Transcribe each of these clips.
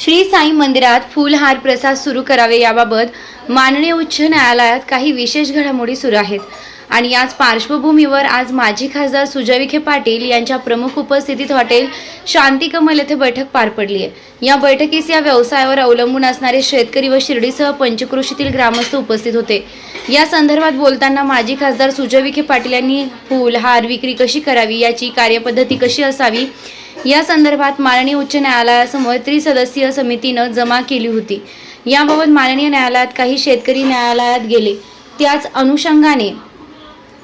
श्री साई मंदिरात फुलहार प्रसाद सुरू करावे याबाबत माननीय उच्च न्यायालयात काही विशेष घडामोडी सुरू आहेत. आणि याच पार्श्वभूमीवर आज माजी खासदार सुजय विखे पाटील यांच्या प्रमुख उपस्थितीत हॉटेल शांती कमल येथे बैठक पार पडली आहे. या बैठकीस या व्यवसायावर अवलंबून असणारे शेतकरी व शिर्डीसह पंचकृषीतील ग्रामस्थ उपस्थित होते. या संदर्भात बोलताना माजी खासदार सुजय विखे पाटील यांनी फूल हार विक्री कशी करावी याची कार्यपद्धती कशी असावी या संदर्भात माननीय उच्च न्यायालयासमोर त्रिसदस्यीय समितीनं जमा केली होती. याबाबत माननीय न्यायालयात काही शेतकरी न्यायालयात गेले. त्याच अनुषंगाने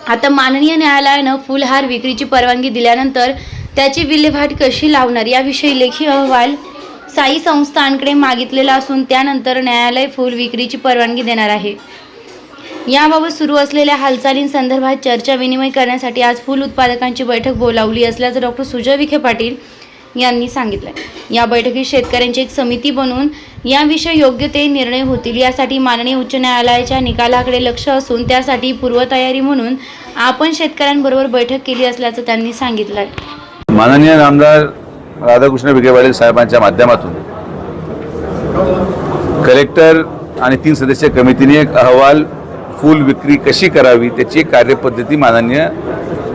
आता माननीय न्यायालयानं फुलहार विक्रीची परवानगी दिल्यानंतर त्याची विल्हेवाट कशी लावणार याविषयी लेखी अहवाल साई संस्थांकडे मागितलेला असून त्यानंतर न्यायालय फुल विक्रीची परवानगी देणार आहे. याबाबत सुरू असलेल्या हालचालींसंदर्भात चर्चा विनिमय करण्यासाठी आज फुल उत्पादकांची बैठक बोलावली असल्याचं डॉक्टर सुजय विखे पाटील यांनी सांगितलं या बैठकीत शेतकऱ्यांची एक समिती बनवून याविषयी योग्य ते निर्णय होतील यासाठी माननीय उच्च न्यायालयाच्या निकालाकडे लक्ष असून त्यासाठी पूर्वतयारी म्हणून आपण शेतकऱ्यांबरोबर बैठक केली असल्याचं त्यांनी सांगितलं माननीय आमदार राधाकृष्ण विखे पाटील साहेबांच्या माध्यमातून कलेक्टर आणि तीन सदस्य कमिटीने एक अहवाल फूल विक्री कशी करावी त्याची कार्यपद्धती माननीय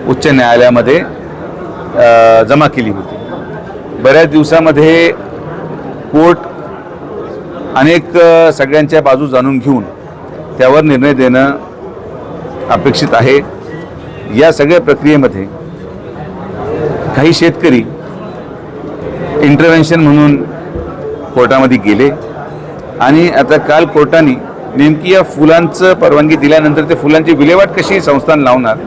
उच्च न्यायालयामध्ये जमा केली होती. बऱ्याच दिवसामध्ये कोर्ट अनेक सगळ्यांच्या बाजू जाणून घेऊन त्यावर निर्णय देणं अपेक्षित आहे. या सगळ्या प्रक्रियेमध्ये काही शेतकरी इंटरव्हेन्शन म्हणून कोर्टामध्ये गेले आणि आता काल कोर्टाने नेमकी या फुलांचं परवानगी दिल्यानंतर ते फुलांची विल्हेवाट कशी संस्थान लावणार?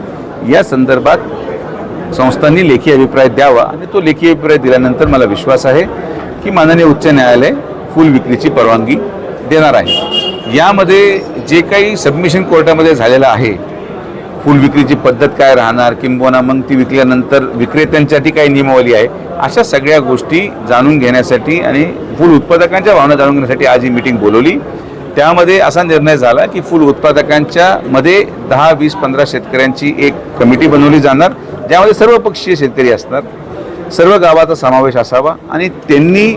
या संदर्भात संस्थांनी लेखी अभिप्राय द्यावा आणि तो लेखी अभिप्राय दिल्यानंतर मला विश्वास आहे की माननीय उच्च न्यायालय फुल विक्रीची परवानगी देणार आहे. यामध्ये जे काही सबमिशन कोर्टामध्ये झालेलं आहे फुल विक्रीची पद्धत काय राहणार किंबोना मग ती विकल्यानंतर विक्रेत्यांसाठी काय नियमावली आहे अशा सगळ्या गोष्टी जाणून घेण्यासाठी आणि फुल उत्पादकांच्या भावना जाणून घेण्यासाठी आज ही मीटिंग बोलवली. त्यामध्ये असा निर्णय झाला की फुल उत्पादकांच्या मध्ये दहा वीस पंधरा शेतकऱ्यांची एक कमिटी बनवली जाणार ज्यामध्ये सर्व पक्षीय शेतकरी असणार सर्व गावाचा समावेश असावा आणि त्यांनी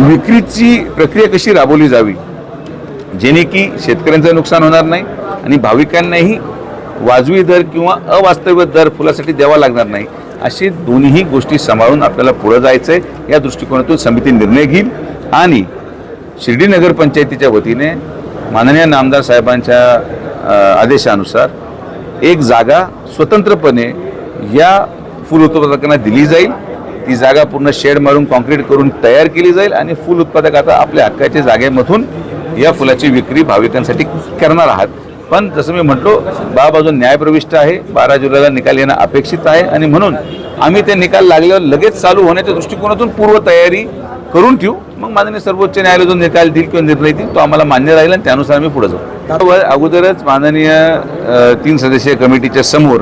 विक्रीची प्रक्रिया कशी राबवली जावी जेणे की शेतकऱ्यांचं नुकसान होणार नाही आणि भाविकांनाही वाजवी दर किंवा अवास्तव्य दर फुलासाठी द्यावा लागणार नाही अशी दोन्ही गोष्टी सांभाळून आपल्याला पुढं जायचं आहे या दृष्टिकोनातून समिती निर्णय घेईल आणि शिर्डी नगरपंचायतीच्या वतीने माननीय नामदार साहेबांच्या आदेशानुसार एक जागा स्वतंत्रपणे या फूल उत्पादकांना दिली जाईल. ती जागा पूर्ण शेड मारून कॉन्क्रीट करून तयार केली जाईल आणि फूल उत्पादक आता आपल्या हक्काच्या जागेमधून या फुलाची विक्री भाविकांसाठी करणार आहात. पण जसं मी म्हटलो बाब अजून न्यायप्रविष्ट आहे बारा जुलैला निकाल येणं अपेक्षित आहे आणि म्हणून आम्ही ते निकाल लागल्यावर लगेच चालू होण्याच्या दृष्टिकोनातून पूर्वतयारी करून ठेवू. मग माननीय सर्वोच्च न्यायालय जो निकाल देईल किंवा निर्णय देईल तो आम्हाला मान्य राहील आणि त्यानुसार आम्ही पुढे जाऊ. अगोदरच माननीय तीन सदस्यीय कमिटीच्या समोर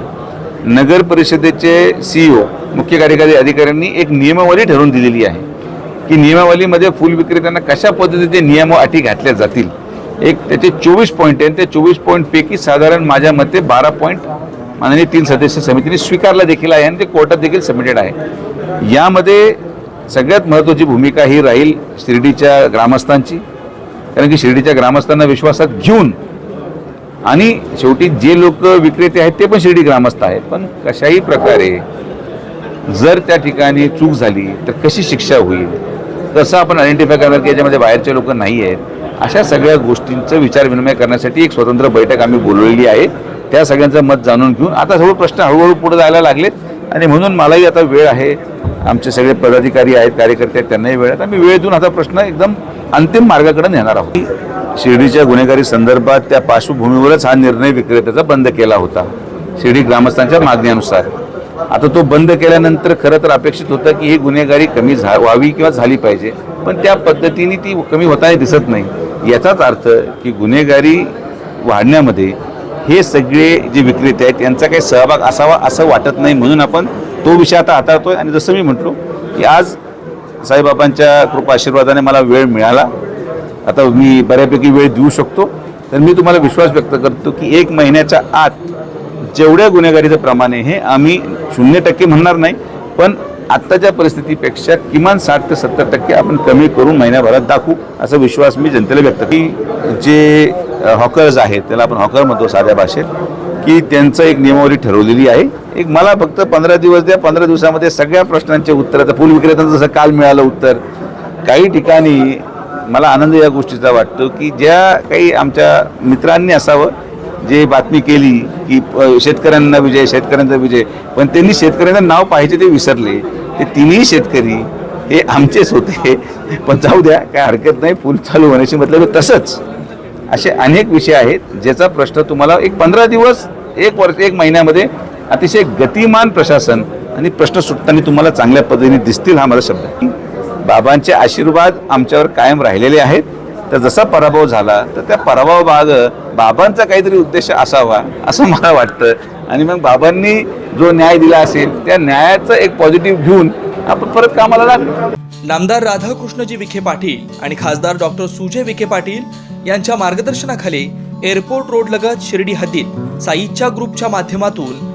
नगर परिषदेचे सीईओ मुख्य कार्यकारी अधिकाऱ्यांनी एक नियमावली ठरवून दिलेली आहे की नियमावलीमध्ये फुल विक्रेत्यांना कशा पद्धतीचे नियम व अटी घातल्या जातील? एक त्याचे चोवीस पॉईंट आहे त्या चोवीस पॉईंटपैकी साधारण माझ्या मते बारा पॉईंट माननीय तीन सदस्य समितीने स्वीकारला देखील आहे आणि ते कोर्टात देखील सबमिटेड आहे. यामध्ये सगळ्यात महत्त्वाची भूमिका ही राहील शिर्डीच्या ग्रामस्थांची. कारण की शिर्डीच्या ग्रामस्थांना विश्वासात घेऊन आणि शेवटी जे लोक विक्रेते आहेत ते पण शिर्डी ग्रामस्थ आहेत. पण कशाही प्रकारे जर त्या ठिकाणी चूक झाली तर कशी शिक्षा होईल? तसं आपण आयडेंटिफाय करणार की याच्यामध्ये बाहेरचे लोक नाही आहेत? अशा सगळ्या गोष्टींचं विचारविनिमय करण्यासाठी एक स्वतंत्र बैठक आम्ही बोलवलेली आहे. त्या सगळ्यांचं मत जाणून घेऊन आता सर्व प्रश्न हळूहळू पुढे जायला लागलेत. आणि म्हणून मलाही आता वेळ आहे. आमचे सगळे पदाधिकारी आहेत कार्यकर्ते आहेत त्यांनाही वेळ आहेत आम्ही वेळ देऊन आता प्रश्न एकदम अंतिम मार्गाकडे नेणार आहोत. शिर्डीच्या गुन्हेगारी संदर्भात त्या पार्श्वभूमीवरच हा निर्णय विक्रेत्याचा बंद केला होता. शिर्डी ग्रामस्थांच्या मागण्यानुसार. आता तो बंद केल्यानंतर खरं तर अपेक्षित होतं की ही गुन्हेगारी कमी झा व्हावी किंवा झाली पाहिजे. पण त्या पद्धतीने ती कमी होताना दिसत नाही. याचाच अर्थ की गुन्हेगारी वाढण्यामध्ये हे सगळे जे विक्रेते आहेत यांचा काही सहभाग असावा असं वाटत नाही म्हणून आपण तो विषय आता हाताळतोय. आणि जसं मी म्हटलो की आज साईबाबांच्या कृपा आशीर्वादाने मला वेळ मिळाला. आता मी बऱ्यापैकी वेळ देऊ शकतो. तर मी तुम्हाला विश्वास व्यक्त करतो की एक महिन्याच्या आत जेवढ्या गुन्हेगारीचं प्रमाण आहे हे आम्ही शून्य टक्के म्हणणार नाही पण आत्ताच्या परिस्थितीपेक्षा किमान साठ ते सत्तर टक्के आपण कमी करून महिन्याभरात दाखवू असा विश्वास मी जनतेला व्यक्त की जे हॉकर्स आहेत त्याला आपण हॉकर म्हणतो साध्या भाषेत की त्यांचं एक नियमावली ठरवलेली आहे. एक मला फक्त पंधरा दिवस द्या पंधरा दिवसामध्ये सगळ्या प्रश्नांचे उत्तर. आता फुल विक्रेत्यांचं जसं काल मिळालं उत्तर. काही ठिकाणी मला आनंद या गोष्टीचा वाटतो की ज्या काही आमच्या मित्रांनी असावं जे बातमी केली की शेतकऱ्यांना विजय शेतकऱ्यांचा विजय पण त्यांनी शेतकऱ्यांचं नाव पाहिजे ते विसरले. ते तिन्ही शेतकरी हे आमचेच होते. पण जाऊ द्या काय हरकत नाही फुल चालू होण्याची मतलब तसंच. असे अनेक विषय आहेत ज्याचा प्रश्न तुम्हाला एक पंधरा दिवस एक वर्ष एक महिन्यामध्ये अतिशय गतिमान प्रशासन आणि प्रश्न सुटताना तुम्हाला चांगल्या पद्धतीने दिसतील हा माझा शब्द आहे. बाबांचे आशीर्वाद आमच्यावर कायम राहिलेले आहेत. तर जसा पराभव झाला तर त्या पराभव भाग बाबांचा काहीतरी उद्देश असावा असं मला वाटतं. आणि मग बाबांनी जो न्याय दिला असेल त्या न्यायाचं एक पॉझिटिव्ह घेऊन आपण परत कामाला लागलो. नामदार राधाकृष्णजी विखे पाटील आणि खासदार डॉक्टर सुजय विखे पाटील यांच्या मार्गदर्शनाखाली एअरपोर्ट रोड लगत शिर्डी हद्दीत साईच्या ग्रुपच्या माध्यमातून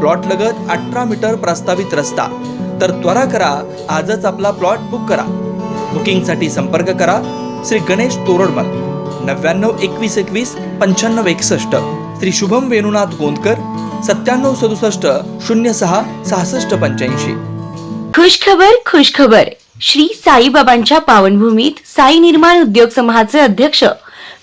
प्लॉट लगत अठरा मीटर प्रस्तावित रस्ता. तर त्वरा करा आजच आपला प्लॉट बुक करा. बुकिंगसाठी संपर्क करा श्री गणेश तोरडमल. नव्याण्णव एकवीस एकवीस पंच्याण्णव एकसष्ट. श्री शुभम वेणुनाथ गोंदकर सत्त्याण्णव सदुसष्ट शून्य सहा सहासष्ट पंच्याऐंशी. खुशखबर खुशखबर श्री साईबाबांच्या पावनभूमीत साई निर्माण उद्योग समूहाचे अध्यक्ष